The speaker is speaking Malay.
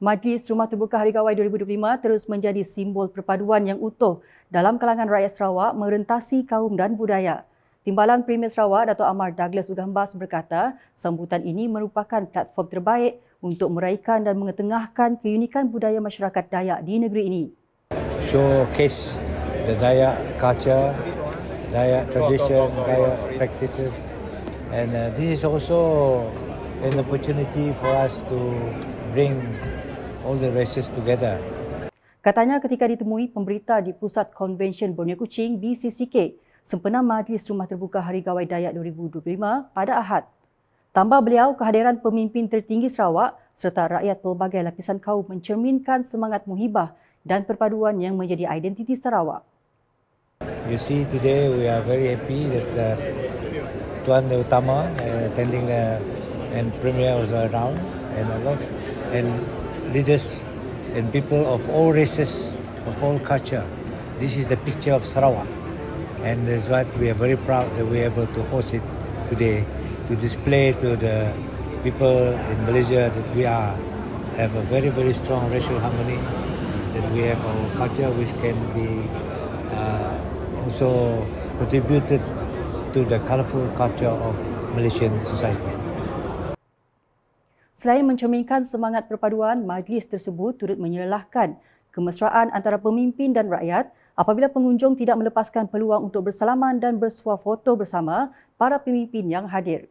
Majlis Rumah Terbuka Hari Gawai 2025 terus menjadi simbol perpaduan yang utuh dalam kalangan rakyat Sarawak merentasi kaum dan budaya. Timbalan Premier Sarawak Dato' Amar Douglas Ugambas berkata, sambutan ini merupakan platform terbaik untuk meraihkan dan mengetengahkan keunikan budaya masyarakat Dayak di negeri ini. Showcase the Dayak culture, Dayak tradition, Dayak practices and uh, this is also an opportunity for us to bring all the races together. Katanya ketika ditemui pemberita di Pusat Konvensyen Borneo Kuching BCCK sempena Majlis Rumah Terbuka Hari Gawai Dayak 2025 pada Ahad. Tambah beliau, kehadiran pemimpin tertinggi Sarawak serta rakyat pelbagai lapisan kaum mencerminkan semangat muhibah dan perpaduan yang menjadi identiti Sarawak. You see today we are very happy that uh, Tuan Utama uh, attending uh, and Premier was around and a lot and leaders and people of all races, of all culture. This is the picture of Sarawak. And that's what we are very proud that we are able to host it today to display to the people in Malaysia that we are have a very very strong racial harmony that we have our culture which can be uh, also contributed to the colorful culture of Malaysian society. Selain mencerminkan semangat perpaduan, majlis tersebut turut menyelahkan kemesraan antara pemimpin dan rakyat apabila pengunjung tidak melepaskan peluang untuk bersalaman dan bersuah foto bersama para pemimpin yang hadir.